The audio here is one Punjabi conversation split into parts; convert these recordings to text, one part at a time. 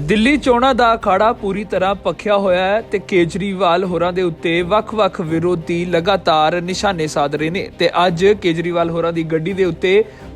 ਦਿੱਲੀ ਚੋਣਾਂ ਦਾ ਅਖਾੜਾ ਪੂਰੀ ਤਰ੍ਹਾਂ ਪੱਖਿਆ ਹੋਇਆ ਹੈ ਤੇ ਕੇਜਰੀਵਾਲ ਹੋਰਾਂ ਦੇ ਉੱਤੇ ਵੱਖ-ਵੱਖ ਵਿਰੋਧੀ ਲਗਾਤਾਰ ਨਿਸ਼ਾਨੇ ਸਾਧ ਰਹੇ ਨੇ। ਤੇ ਅੱਜ ਕੇਜਰੀਵਾਲ ਹੋਰਾਂ ਦੀ ਗੱਡੀ ਦੇ ਉੱਤੇ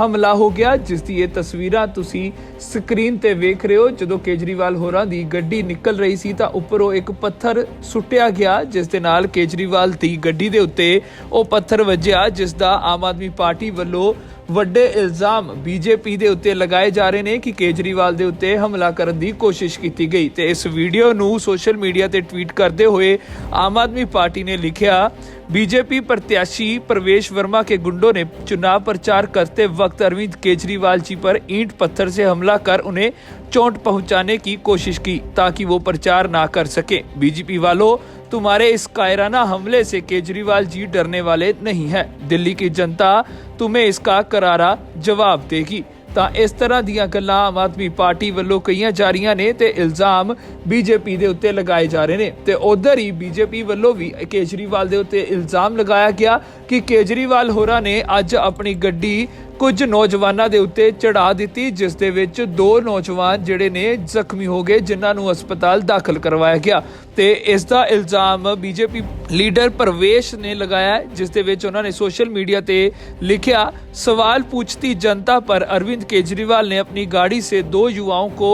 ਹਮਲਾ ਹੋ ਗਿਆ, ਜਿਸ ਦੀ ਇਹ ਤਸਵੀਰਾਂ ਤੁਸੀਂ ਸਕਰੀਨ ਤੇ ਵੇਖ ਰਹੇ ਹੋ। ਜਦੋਂ ਕੇਜਰੀਵਾਲ ਹੋਰਾਂ ਦੀ ਗੱਡੀ ਨਿਕਲ ਰਹੀ ਸੀ ਤਾਂ ਉੱਪਰੋਂ ਇੱਕ ਪੱਥਰ ਸੁੱਟਿਆ ਗਿਆ, ਜਿਸ ਦੇ ਨਾਲ ਕੇਜਰੀਵਾਲ ਦੀ ਗੱਡੀ ਦੇ ਉੱਤੇ ਉਹ ਪੱਥਰ ਵੱਜਿਆ, ਜਿਸ ਦਾ ਆਮ ਆਦਮੀ ਪਾਰਟੀ ਵੱਲੋਂ ਵੱਡੇ ਇਲਜ਼ਾਮ ਬੀਜੇਪੀ ਦੇ ਉੱਤੇ ਲਗਾਏ ਜਾ ਰਹੇ ਨੇ ਕਿ ਕੇਜਰੀਵਾਲ ਦੇ ਉੱਤੇ ਹਮਲਾ ਕਰਨ ਦੀ ਕੋਸ਼ਿਸ਼ ਕੀਤੀ ਗਈ। ਤੇ ਇਸ ਵੀਡੀਓ ਨੂੰ ਸੋਸ਼ਲ ਮੀਡੀਆ ਤੇ ਟਵੀਟ ਕਰਦੇ ਹੋਏ ਆਮ ਆਦਮੀ ਪਾਰਟੀ ਨੇ ਲਿਖਿਆ बीजेपी प्रत्याशी प्रवेश वर्मा के गुंडों ने चुनाव प्रचार करते वक्त अरविंद केजरीवाल जी पर ईंट पत्थर से हमला कर उन्हें चोट पहुँचाने की कोशिश की ताकि वो प्रचार ना कर सके बीजेपी वालों तुम्हारे इस कायराना हमले से केजरीवाल जी डरने वाले नहीं है दिल्ली की जनता तुम्हें इसका करारा जवाब देगी ਤਾਂ ਇਸ ਤਰ੍ਹਾਂ ਦੀਆਂ ਗੱਲਾਂ ਆਮ ਆਦਮੀ ਪਾਰਟੀ ਵੱਲੋਂ ਕਈਆਂ ਜਾ ਰਹੀਆਂ ਨੇ ਤੇ ਇਲਜ਼ਾਮ ਬੀਜੇਪੀ ਦੇ ਉੱਤੇ ਲਗਾਏ ਜਾ ਰਹੇ ਨੇ ਤੇ ਉਧਰ ਹੀ ਬੀਜੇਪੀ ਵੱਲੋਂ ਵੀ ਕੇਜਰੀਵਾਲ ਦੇ ਉੱਤੇ ਇਲਜ਼ਾਮ ਲਗਾਇਆ ਗਿਆ ਕਿ ਕੇਜਰੀਵਾਲ ਹੋਰਾਂ ਨੇ ਅੱਜ ਆਪਣੀ ਗੱਡੀ ਕੁਝ ਨੌਜਵਾਨਾਂ ਦੇ ਉੱਤੇ ਚੜਾ ਦਿੱਤੀ ਜਿਸ ਦੇ ਵਿੱਚ ਦੋ ਨੌਜਵਾਨ ਜਿਹੜੇ ਨੇ ਜ਼ਖਮੀ ਹੋ ਗਏ ਜਿਨ੍ਹਾਂ ਨੂੰ ਹਸਪਤਾਲ ਦਾਖਲ ਕਰਵਾਇਆ ਗਿਆ ਤੇ ਇਸ ਦਾ ਇਲਜ਼ਾਮ ਬੀਜੇਪੀ ਲੀਡਰ ਪ੍ਰਵੇਸ਼ ਨੇ ਲਗਾਇਆ ਹੈ, ਜਿਸ ਦੇ ਵਿੱਚ ਉਹਨਾਂ ਨੇ ਸੋਸ਼ਲ ਮੀਡੀਆ ਤੇ लिखा सवाल पूछती जनता पर अरविंद केजरीवाल ने अपनी गाड़ी से दो युवाओं को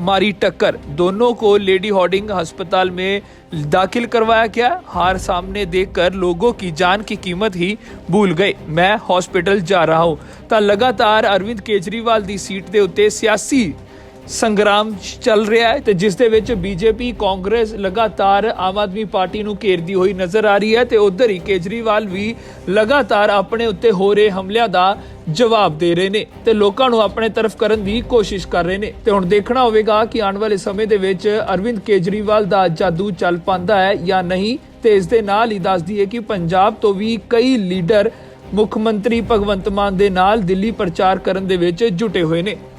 मारी टक्कर दोनों को लेडी हॉर्डिंग अस्पताल में दाखिल करवाया गया हार सामने देखकर लोगों की जान की कीमत ही भूल गए मैं हॉस्पिटल जा रहा हूं ਤਾਂ ਲਗਾਤਾਰ ਅਰਵਿੰਦ ਕੇਜਰੀਵਾਲ ਦੀ ਸੀਟ ਦੇ ਉੱਤੇ ਸਿਆਸੀ ਸੰਗਰਾਮ ਚੱਲ ਰਿਹਾ ਹੈ ਤੇ ਜਿਸ ਦੇ ਵਿੱਚ ਬੀਜੇਪੀ, ਕਾਂਗਰਸ ਲਗਾਤਾਰ ਆਮ ਆਦਮੀ ਪਾਰਟੀ ਨੂੰ ਘੇਰਦੀ ਹੋਈ ਨਜ਼ਰ ਆ ਰਹੀ ਹੈ ਤੇ ਉਧਰ ਹੀ ਕੇਜਰੀਵਾਲ ਵੀ ਲਗਾਤਾਰ ਆਪਣੇ ਉੱਤੇ ਹੋ ਰਹੇ ਹਮਲਿਆਂ ਦਾ ਜਵਾਬ ਦੇ ਰਹੇ ਨੇ ਤੇ ਲੋਕਾਂ ਨੂੰ ਆਪਣੇ ਤਰਫ ਕਰਨ ਦੀ ਕੋਸ਼ਿਸ਼ ਕਰ ਰਹੇ ਨੇ। ਤੇ ਹੁਣ ਦੇਖਣਾ ਹੋਵੇਗਾ ਕਿ ਆਉਣ ਵਾਲੇ ਸਮੇਂ ਦੇ ਵਿੱਚ ਅਰਵਿੰਦ ਕੇਜਰੀਵਾਲ ਦਾ ਜਾਦੂ ਚੱਲ ਪਾਉਂਦਾ ਹੈ ਜਾਂ ਨਹੀਂ ਤੇ ਇਸ ਦੇ ਨਾਲ ਹੀ ਦੱਸ ਦਈਏ ਕਿ ਪੰਜਾਬ ਤੋਂ ਵੀ ਕਈ ਲੀਡਰ ਮੁੱਖ ਮੰਤਰੀ ਭਗਵੰਤ ਮਾਨ ਦੇ ਨਾਲ ਦਿੱਲੀ ਪ੍ਰਚਾਰ ਕਰਨ ਦੇ ਵਿੱਚ ਜੁਟੇ ਹੋਏ ਨੇ।